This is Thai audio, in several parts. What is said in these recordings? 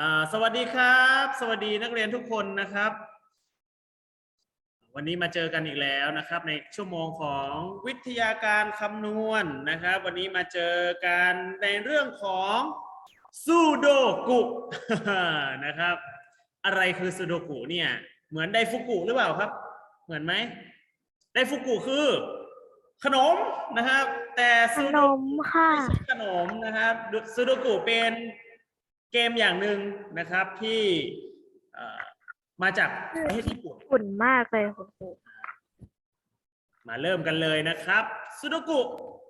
อ่าสวัสดีครับ สวัสดีนักเรียนทุกคนนะครับ วันนี้มาเจอกันอีกแล้วนะครับ ในชั่วโมงของวิทยาการคำนวณนะครับ วันนี้มาเจอกันในเรื่องของซูโดกุนะครับ อะไรคือซูโดกุเนี่ยเหมือนไดฟุกุหรือเปล่าครับ เหมือนไหมไดฟุกุคือ ขนมนะครับ แต่ขซูนโดมค่ะไม่ใช่ขนมนะครับซูโดกุเป็น เกมอย่างหนึ่งนะครับที่เอ่อมาจากประเทศญี่ปุ่นอุ่นมากเลยคุณครูมาเริ่มกันเลยนะครับซูโดกุ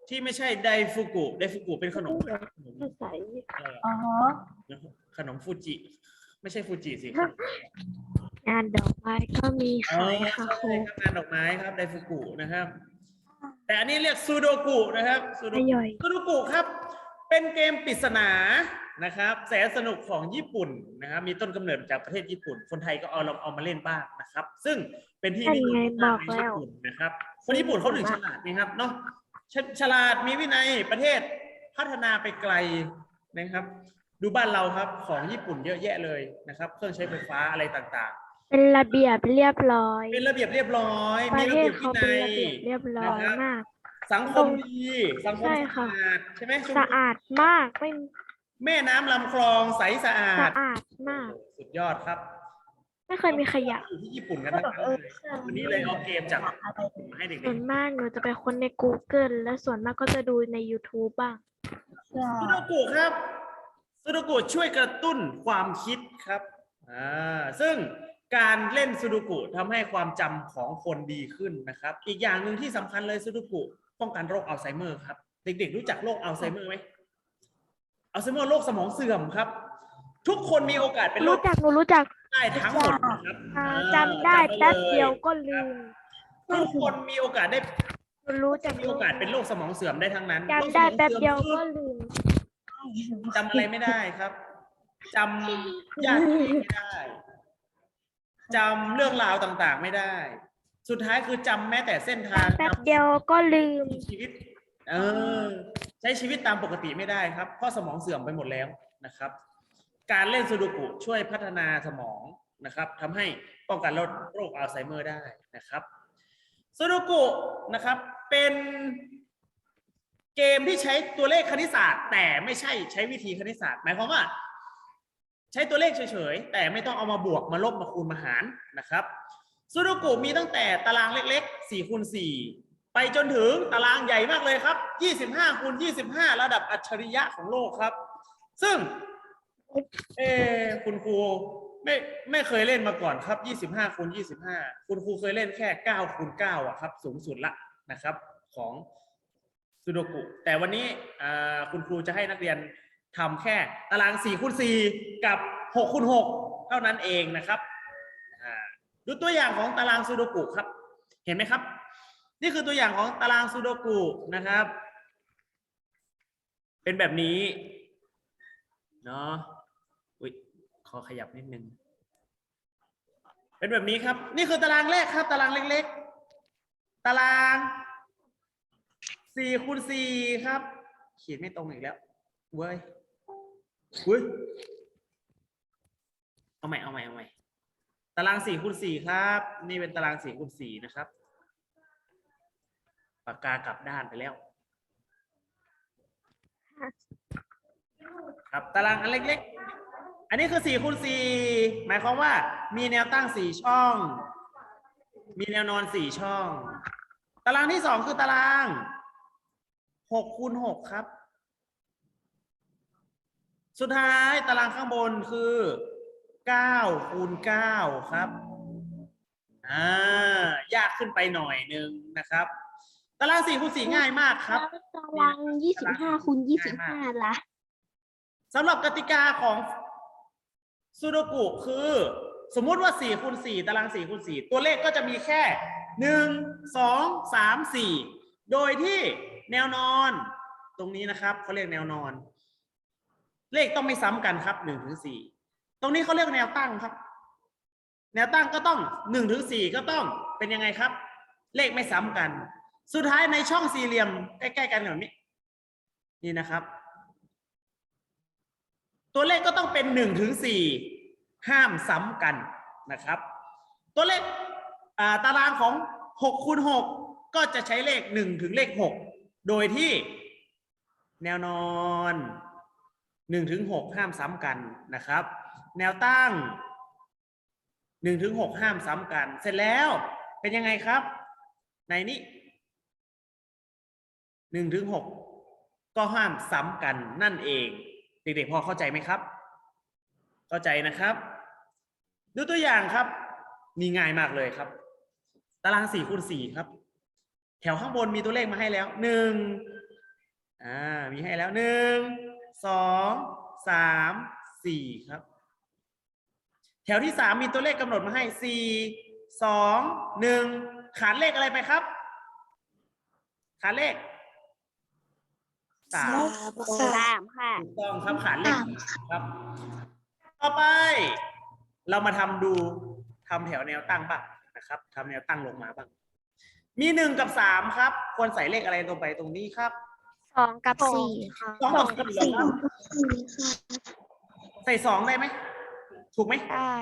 ที่ไม่ใช่ไดฟุกุไดฟุกุเป็นขนมขนมไม่ใส่เอ่ออ๋อขนมฟูจิ ไม่ใช่ฟูจิสิงานดอกไม้ก็มีอ๋อขายใช่ค่ะครับครูงานดอกไม้ครับไดฟุกุนะครับ แต่อันนี้เรียกซูโดกุนะครับซูโดอกุร่อยซูโดกุครับ เป็นเกมปริศนา นะครับแสนสนุกของญี่ปุ่นนะครับมีต้นกำเนิดมาจากประเทศญี่ปุ่น คนไทยก็เอาลองเอามาเล่นบ้างนะครับ ซึ่งเป็นที่นิยมมากในญี่ปุ่นนะครับ คนญี่ปุ่นเขาถึงฉลาดนะครับเนาะฉฉลาดมีวินัยประเทศพัฒนาไปไกลนะครับ ดูบ้านเราครับของญี่ปุ่นเยอะแยะเลยนะครับ เครื่องใช้ไฟฟ้าอะไรต่างเป็นระเบียบเรียบร้อยๆเป็นระเบียบเรียบร้อยปมีระระเทเบีศยบวิเขานัเป็นยระเบียบเรียบร้อยนะครับมาก สังคมดีสังคมใช่สะค่ะอาดใช่ไหมชุมชนสะอาดมากไม่ แม่น้ำลำคลองใสสะอาสะด อาดมาก สุดยอดครับไม่เคยมีขยะ อยู่ที่ญี่ปุ่นกันทั้งนั้นเลยวันนี้เลยเอาเกมจากมาให้เด็กส่วนมากหนูจะไปค้นใน Google และส่วนมากก็จะดูใน YouTube บ้าง ๆซูโดกุครับซูโดกุช่วยกระตุ้นความคิดครับอ่าซึ่งการเล่นซูโดกุทำให้ความจำของคนดีขึ้นนะครับ อีกอย่างหนึ่งที่สำคัญเลยซูโดกุป้องกันโรคอัลไซเมอร์ครับ เด็กๆ รู้จักโรคอัลไซเมอร์ไหม อัลไซเมอร์โรคสมองเสื่อมครับ ทุกคนมีโอกาสเป็นโรรู้คจักหนูรู้จักได้ทั้งหมดนะครับอ่าอ่าจำได้จำว้แป๊บเดียวลก็ลืมทุกคนมีโอกาสได้หนูรู้จักมีโอกาสเป็นโรคสมองเสื่อมได้ทั้งนั้นจำได้แป๊บเดียวโรคสมก็องเสื่อมลืมคือจำอะไรไม่ได้ครับจำญาติไม่ได้จำเรื่องราวต่างๆไม่ได้ สุดท้ายคือจำแม้แต่เส้นทางแป๊บเดียวก็ลืมจำชีวิต เออ ใช้ชีวิตตามปกติไม่ได้ครับเพราะสมองเสื่อมไปหมดแล้วนะครับ การเล่นซูดูกุช่วยพัฒนาสมองนะครับทำให้ป้องกันโรคโรคอัลไซเมอร์ได้นะครับซูดูกุนะครับเป็นเกมที่ใช้ตัวเลขคณิตศาสตร์ แต่ไม่ใช่ใช้วิธีคณิตศาสตร์ หมายความว่า ใช้ตัวเลขเฉยๆ แต่ไม่ต้องเอามาบวกมาลบมาคูณมาหารนะครับซูดูกุมีตั้งแต่ตารางเล็กๆ4คูณ4 ไปจนถึงตารางใหญ่มากเลยครับ 25คูณ25 ระดับอัจฉริยะของโลกครับ ซึ่ง เอคุณครูไม่ไม่เคยเล่นมาก่อนครับ 25คูณ25 คุณครูเคยเล่นแค่9คูณ9อะครับ สูงสุดละนะครับของซูโดกุ แต่วันนี้อ่าคุณครูจะให้นักเรียนทำแค่ตาราง4คูณ4กับ6คูณ6เท่านั้นเองนะครับอ่าดูตัวอย่างของตารางซูโดกุครับ เห็นไหมครับ นี่คือตัวอย่างของตารางซูโดกุนะครับ เป็นแบบนี้เนาะอุ้ยขอขยับนิดนึง เป็นแบบนี้ครับ นี่คือตารางแรกครับ ตารางเล็กๆ ตารางสี่คูณสี่ครับ เขียนไม่ตรงอีกแล้ว เว้ยอุ้ยเอาใหม่เอาใหม่เอาใหม่ตารางสี่คูณสี่ครับ นี่เป็นตารางสี่คูณสี่นะครับ ปากกากลับด้านไปแล้ว ครับตารางอันเล็กๆ อันนี้คือ4คูณ4หมายความว่า มีแนวตั้ง 4 ช่อง มีแนวนอน 4 ช่อง ตารางที่ 2 คือตาราง6คูณ6ครับ สุดท้ายตารางข้างบนคือ9คูณ9ครับ อ่า ยากขึ้นไปหน่อยนึงนะครับ ตาราง4คูณ4ง่ายมากครับ ตารางยี่สิบห้าคูณยี่สิบห้าละสำหรับกติกาของซูโดกุคือ สมมุติว่า4คูณ4ตาราง4คูณ4ตัวเลขก็จะมีแค่ 1 2 3 4 โดยที่แนวนอน ตรงนี้นะครับเขาเรียกแนวนอน เลขต้องไม่ซ้ำกันครับ1ถึง4ตรงนี้เขาเรียกแนวตั้งครับ แนวตั้งก็ต้อง1ถึง4ก็ต้องเป็นยังไงครับ เลขไม่ซ้ำกัน สุดท้ายในช่องสี่เหลี่ยมใกล้ๆกันแบบนี้นี่นะครับ ตัวเลขก็ต้องเป็นหนึ่งถึงสี่ห้ามซ้ำกันนะครับ ตัวเลขตารางของหกคูณหกก็จะใช้เลขหนึ่งถึงเลขหกโดยที่แนวนอนหนึ่งถึงหกห้ามซ้ำกันนะครับ แนวตั้งหนึ่งถึงหกห้ามซ้ำกัน เสร็จแล้วเป็นยังไงครับ ในนี้ หนึ่งถึงหกก็ห้ามซ้ำกันนั่นเอง เด็กๆพอเข้าใจไหมครับ เข้าใจนะครับ ดูตัวอย่างครับนี่ง่ายมากเลยครับ ตารางสี่คูณสี่ครับ แถวข้างบนมีตัวเลขมาให้แล้วหนึ่งอ่ามีให้แล้วหนึ่งสองสามสี่ครับ แถวที่สามมีตัวเลขกำหนดมาให้สี่สองหนึ่งขาดเลขอะไรไปครับ ขาดเลข สามสามค่ะถูกต้องครับขาดเลขสามครับ ต่อไป เรามาทำดูทำแถวแนวตั้งบ้างนะครับทำแนวตั้งลงมาบ้าง มีหนึ่งกับสามครับ ควรใส่เลขอะไรลงไปตรงนี้ครับสองกับสี่ค่ะสองกับสี่เหรอครับใส่สองได้ไหมถูกไหมได้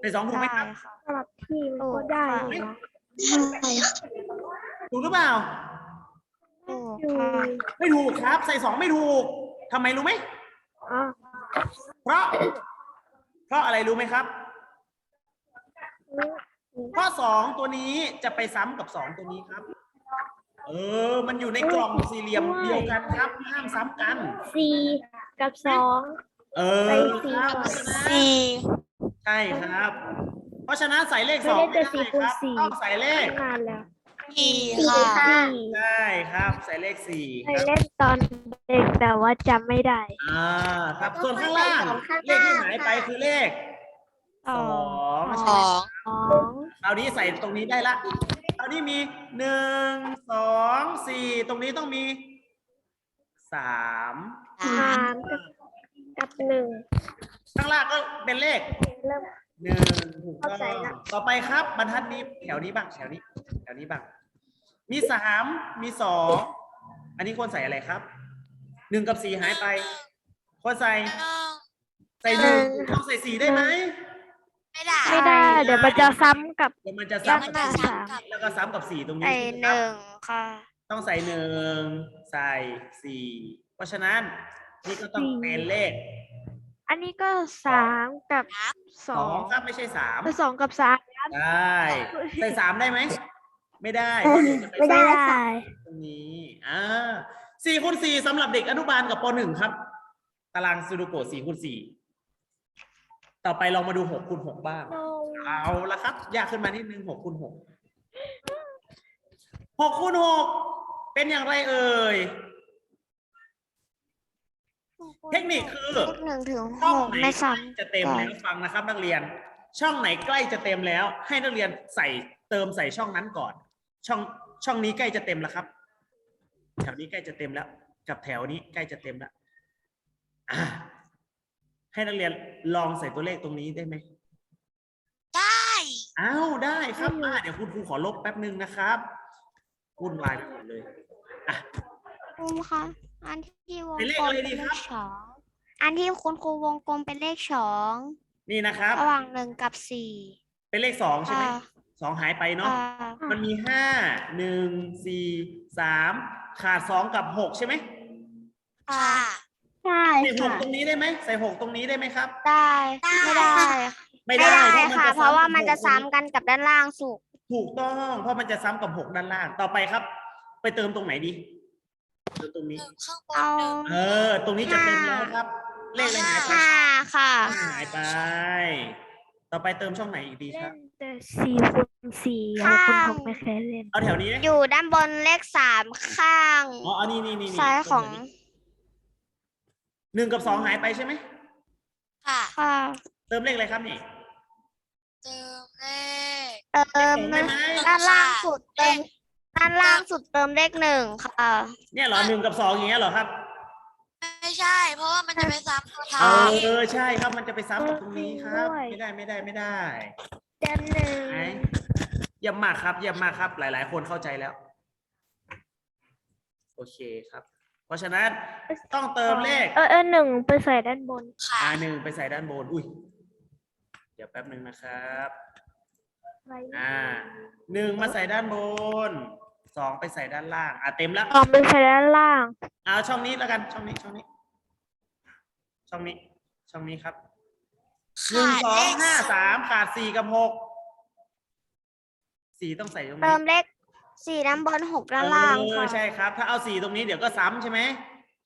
ใส่สองถูกไหมครับค่ะสำหรับทีมก็ได้อยู่นะถูกหรือเปล่า อยู่ไม่ถูกครับ ใส่สองไม่ถูกทำไมรู้ไหมอ๋อเพราะ เพราะอะไรรู้ไหมครับ เพราะสองตัวนี้จะไปซ้ำกับสองตัวนี้ครับ เออ มันอยู่ในกล่องสี่เหลี่ยมเดียวกันครับ ห้ามซ้ำกัน สี่กับสอง เออไปสี่ครับก่อนเพราะฉะนั้นสี่ใช่ครับ เพราะฉะนั้นใส่เลขสองไม่ไม่ได้ได้แต่สี่คูณครับสี่ ต้องใส่เลข นานแล้ว สี่สี่ค่ะค่ะใช่ครับใส่เลขสี่เคคยรับเล่นตอนเด็กแต่ว่าจำไม่ได้อ่าครับส่วนข้างล่าง เลขที่หายไปคือเลขสองสองสองเอานี้ใส่ตรงนี้ได้ละเอานี้มีหนึ่งสองสี่ตรงนี้ต้องมีสามสาสามมกับกับหนึ่งข้างล่างก็เป็นเลขเริ่ม หนึ่งถูกต้เข้าใจองละ ต่อไปครับบรรทัดนี้แถวนี้บ้างแถวนี้ แถวนี้บ้าง มีสามมีสองอันนี้ควรใส่อะไรครับหนึ่งกับสี่หายไปควรใส่ ใส่หนึ่งต้องใส่สี่ได้ไหมไม่ได้ไม่ได้ เดี๋ยวมันจะซ้ำกับ เดี๋ยวมันจะยัซ้ำงกับไม่สี่สามแล้วก็ซ้ำกับสี่ตรงนี้ไอใช่ไหมหครับ นึ่งค่ะ ต้องใส่หนึ่งใส่สี่เพราะฉะนั้นนี่ก็ต้องสี่ เป็นเลขอันนี้ก็สามกับสสอองงครับไม่ใช่สามสองกับสามได้ใส่สามได้ไหม ไม่ได้เพราะเดี๋ยวจะปไม่ได้ ตรงนี้อ่าสี่คูณสี่สำหรับเด็กอนุบาลกับปหนึ่งครับ ตารางซูดูโกสี่คูณสี่ต่อไปลองมาดูหกคูณหกบ้าง เอาละครับ ยากขึ้นมานิดนึงหกคูณหกหกคูณหกเป็นอย่างไรเอ่ย เทคนิคคือ เลขหนึ่งถึงหช่องกไหนไม่ใกล้ซ้ำ จะเต็มแล้วฟังนะครับ นักเรียน ช่องไหนใกล้จะเต็มแล้ว ให้นักเรียนใส่เติมใส่ช่องนั้นก่อน ช่องช่องนี้ใกล้จะเต็มแล้วครับ แถวนี้ใกล้จะเต็มแล้ว กับแถวนี้ใกล้จะเต็มแล้วอะให้นักเรียนลองใส่ตัวเลขตรงนี้ได้ไหมได้อ้าวได้ครับอ่าเดี๋ยวคุณครูขอลบแป๊บหนึ่งนะครับวุ่นวายไปหมดเลยอะครูคะอันที่วงเป็นเลขกลมอะไรเป็นดีเลครับ ขสองอันที่คุณครูวงกลมเป็นเลขสองนี่นะครับ ระหว่างหนึ่งกับสี่เป็นเลขสองใช่ไหมค่ะ สองหายไปเนาะอ่ามันมีห้าหนึ่งสี่สามขาดสองกับหกใช่ไหมค่ะใช่ใส่หกค่ะตรงนี้ได้ไหมใส่หกตรงนี้ได้ไหมครับ ได้ไม่ได้ไม่ไม่ได้ได้นค่ะจเพราะว่าซ้ำมันจะกับหกซ้ำกันกับด้านล่างสุกถูกต้องเพราะมันจะซ้ำกับหกด้านล่างต่อไปครับ ไปเติมตรงไหนดีเติมตรงนี้เอาเออ ตรงนี้จะเต็มแล้วครับ เลขอะไรหายไปห้าค่ะห้าหายไป ต่อไปเติมช่องไหนอีกดีคเล่รับน แต่สี่คูณสี่หกคูณหกไม่เคยเล่นเอาแถวนี้นะอยู่ด้านบนเลขสามข้าง อ๋ออันนี้นี่นี่นี่ซ้ายของหนึ่งกับสองหายไปใช่ไหม ค่ะ ค่ะเติมเลขอะไรครับนี่ เติมเลขเลเติขมสองได้ไหม ด้านล่างสุดเติมด้านล่างสุดเติมเลขหนึ่งค่ะ เนี่ยเหรอหนึ่งกับสองอย่างเงี้ยเหรอครับ ไม่ใช่ เพราะว่ามันจะไปซ้ำตัวท้าเออใช่ครับมันจะไปซ้ำกับตรงนี้ครับด้วยไม่ได้ไม่ได้ไม่ได้ เต็มหนึ่งไหนเยี่ยมมากครับเยี่ยมมากครับ หลาย ๆ คนเข้าใจแล้ว โอเคครับ เพราะฉะนั้นต้องเติมต้องเติมเลข เออเออหนึ่งไปใส่ด้านบนค่ะ อ่าหนึ่งไปใส่ด้านบน อุ้ย เดี๋ยวแป๊บหนึ่งนะครับ ไว้อ่าหนึ่งมาใส่ด้านบน สองไปใส่ด้านล่าง อะเต็มแล้ว สองไปใส่ด้านล่าง เอาช่องนี้แล้วกันช่องนี้ช่องนี้ ช่องนี้ ช่องนี้ครับ หนึ่งขาดสอเลงขห้าสองสามขาดสี่กับหกสี่ต้องใส่ตรงเตินี้มเลขสี่ด้านบนหกด้านล่างเออค่ะ ใช่ครับ ถ้าเอาสี่ตรงนี้เดี๋ยวก็ซ้ำใช่ไหม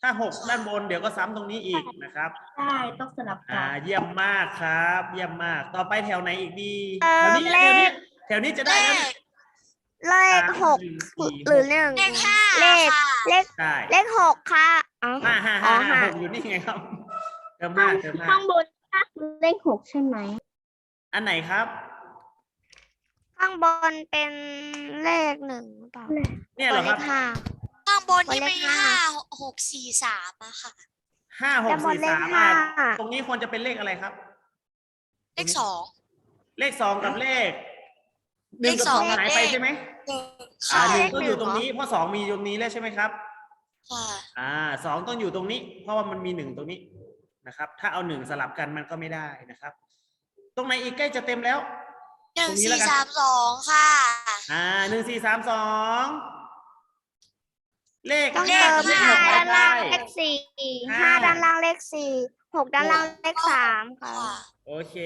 ถ้าหกด้านบนเดี๋ยวก็ซ้ำตรงนี้อีกนะครับ ใช่ต้องสลับอ่ากันเยี่ยมมากครับ เยี่ยมมาก ต่อไปแถวไหนอีกดีเอ่แถอวนี้แถวนี้แถวนี้จะเลได้แล้วขเนี่ยเลขหกสามนึ่งสี่หรือหนึ่งเลขห้าเลขค่ะเลขได้เลขหกค่ะเอ้า ห้าห้าอ๋ห้าอห้าห้าหกอยู่นี่ไงครับเติมห้าเติมห้าข้างบน เลขหกใช่ไหม อันไหนครับ ข้างบนเป็นเลขหนึ่งหรือเปล่าเนี่ยเหรอเลครับขห้า ข้างบนที่เลมีขห้า ห้าหกสี่สามอะค่ะ ห้าหกด้านบนสี่เลขสามห้า อะตรงนี้ควรจะเป็นเลขอะไรครับ เลขสอง เลขสองกับเลขหนึ่งกับสองเลขสองหายไปใช่ไหมหนึ่งอ่าค่ะหนึ่งเลขต้องอยู่หนึ่งตรงเหรอนี้เพราะสองมีตรงนี้แล้วใช่ไหมครับ ค่ะ อ่าสองต้องอยู่ตรงนี้ เพราะว่ามันมีหนึ่งตรงนี้ นะครับ ถ้าเอาหนึ่งสลับกันมันก็ไม่ได้นะครับ ตรงไหนอีกใกล้จะเต็มแล้วหนึ่งตรงนี้สี่แล้วกันสามสองค่ะ อ่าหนึ่งสี่สามสองเลขต้องเลเติขมเลขห้าหกด้านล่างได้เลขสี่ห้าห้าด้านล่างเลขสี่หกด้านล่างเลขสามค่ะค่ะโอเค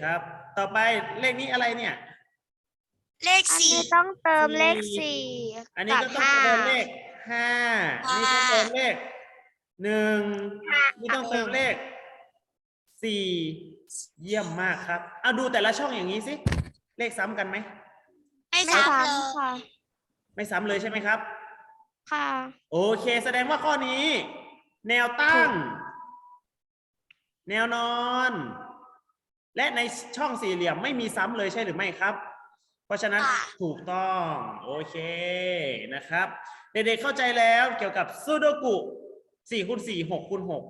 ครับ ต่อไปเลขนี้อะไรเนี่ย เลขอันสี่นี้ต้องเติมเลขสี่อันนี้กับก็ต้องห้าเติมเลขห้าอันนี้ต้องเติมเลข หนึ่งนี่ต้องเติมเลขสี่เยี่ยมมากครับเอาดูแต่ละช่องอย่างนี้สิ เลขซ้ำกันไหม ไม่ไม่ซ้ำเลยซ้ำค่ะ ไม่ซ้ำเลยใช่ไหมครับ ค่ะ โอเค แสดงว่าข้อนี้ แนวตั้ง แนวนอน และในช่องสี่เหลี่ยมไม่มีซ้ำเลยใช่หรือไม่ครับ เพราะฉะนั้นค่ะถูกต้อง โอเคนะครับ เด็กๆเข้าใจแล้วเกี่ยวกับซูโดกุ สี่คูณสี่หกคูณหก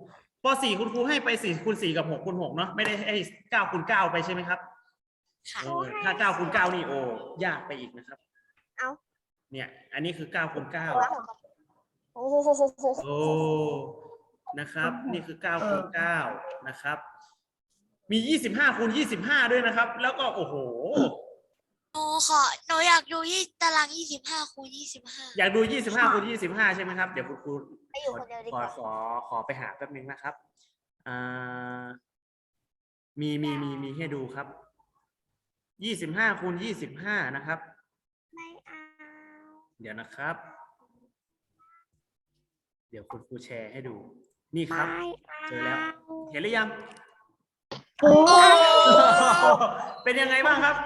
ปสี่คุณครูให้ไปสี่คูณสี่กับหกคูณหกเนาะไม่ได้ให้เก้าคูณเก้าไปใช่ไหมครับค่ะเออถ้าเก้าคูณเก้านี่โอ้ยากไปอีกนะครับ เอ้าเนี่ย อันนี้คือเก้าคูณเก้าโอ้โหโอ้นะครับ นี่คือ9คูณ9นะครับ มี25คูณ25ด้วยนะครับ แล้วก็โอ้โหหนูข อหนูอยากดูที่ตารางยี่สิบห้าคูณยี่สิบห้าอยากดู 25คูณ25 ใช่ไหมครับ เดี๋ยวคุณครูไปอยู่คนเดียวดีขอกว่าขอขอไปหาแป๊บนึงนะครับอ่ามีมีมีมีให้ดูครับ 25คูณ25 นะครับ ไม่เอาเดี๋ยวนะครับ เดี๋ยวคุณครูแชร์ให้ดู นี่ครับ ไม่เจอแล้วเอาเห็นหรือยัง โอ้ เป็นยังไงบ้างครับ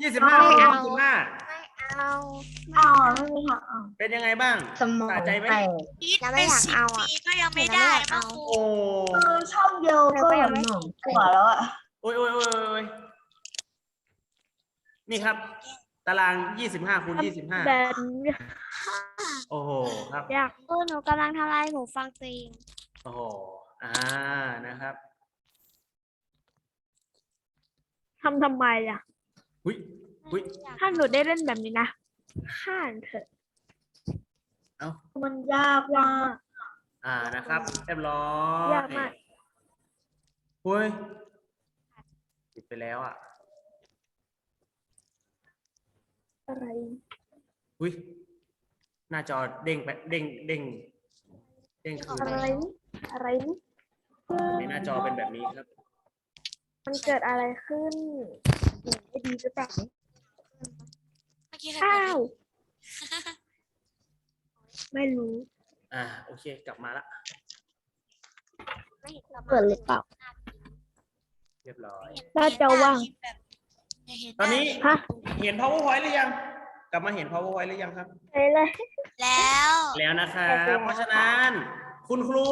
25คูณ25ไม่เอาอ๋อไม่มีค่ะอ๋อเป็นยังไงบ้าง สมองสะใจไหม แตก คิดเป็นสิบปีก็ยังไม่ได้มาครูโอ้คือช่องเดียวก็แบบหนึ่งกว่าแล้วอะโอ้ยโอ้ยโอ้ยโอ้ยนี่ครับ ตารางยี่สิบห้าคูณยี่สิบห้าแบบนี้โอ้โหครับ อยากเออหนูกำลังทำอะไรหนูฟังตัวเองโอ้โห อ่า นะครับ ทำทำไมอะ หุยหุยถ้าหนูได้เล่นแบบนี้นะข้านเถอะเอ้า มันยากมากอ่านะครับเรียบร้อยยากมากเฮ้ยปิดไปแล้วอะอะไรหุยหน้าจอเด้งไปเด้งเด้งเด้งคืนอะไรนี่อะไรนี่ในหน้าจอเป็นแบบนี้ครับ มันเกิดอะไรขึ้น หนูไม่ดีหรือเปล่าเมื่อกี้ใครอ้าเปิดวไม่รู้อ่าโอเค กลับมาละ ไม่เห็นเปิดหรือเปล่า เรียบร้อย น่าจะว่าง ตอนนี้ ฮะ เห็น powerpoint หรือยัง กลับมาเห็น powerpoint หรือยังครับ ไปเลยแล้ว แล้วนะครับ เพราะฉะนั้นคุณครู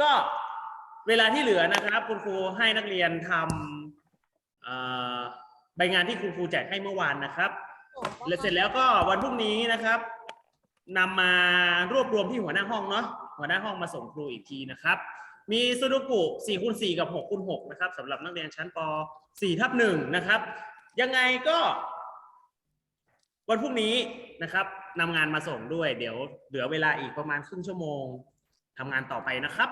ก็เวลาที่เหลือนะครับ คุณครูให้นักเรียนทำ ใบงานที่คุณครูแจกให้เมื่อวานนะครับและเสร็จแล้วก็วันพรุ่งนี้นะครับนำมารวบรวมที่หัวหน้าห้องเนาะหัวหน้าห้องมาส่งครูอีกทีนะครับ มีซูดูกุ4คูณ4กับ6คูณ6นะครับสำหรับนักเรียนชั้นป 4 ทับ1นะครับ ยังไงก็ วันพรุ่งนี้นะครับนำงานมาส่งด้วย เดี๋ยวเหลือเวลาอีกประมาณครึ่งชั่วโมงทำงานต่อไปนะครับ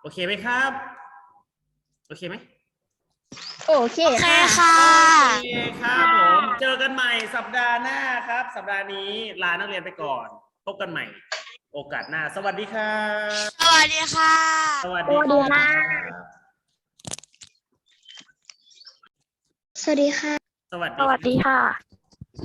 โอเคไหมครับ โอเคไหม โอเคโอเคค่ะ โอเคครับผม เจอกันใหม่สัปดาห์หน้าครับ สัปดาห์นี้ลานักเรียนไปก่อน พบกันใหม่ โอกาสหน้า สวัสดีครับ สวัสดีค่ะ สวัสดีครับ สวัสดีค่ะ สวัสสวัสดีค่ะ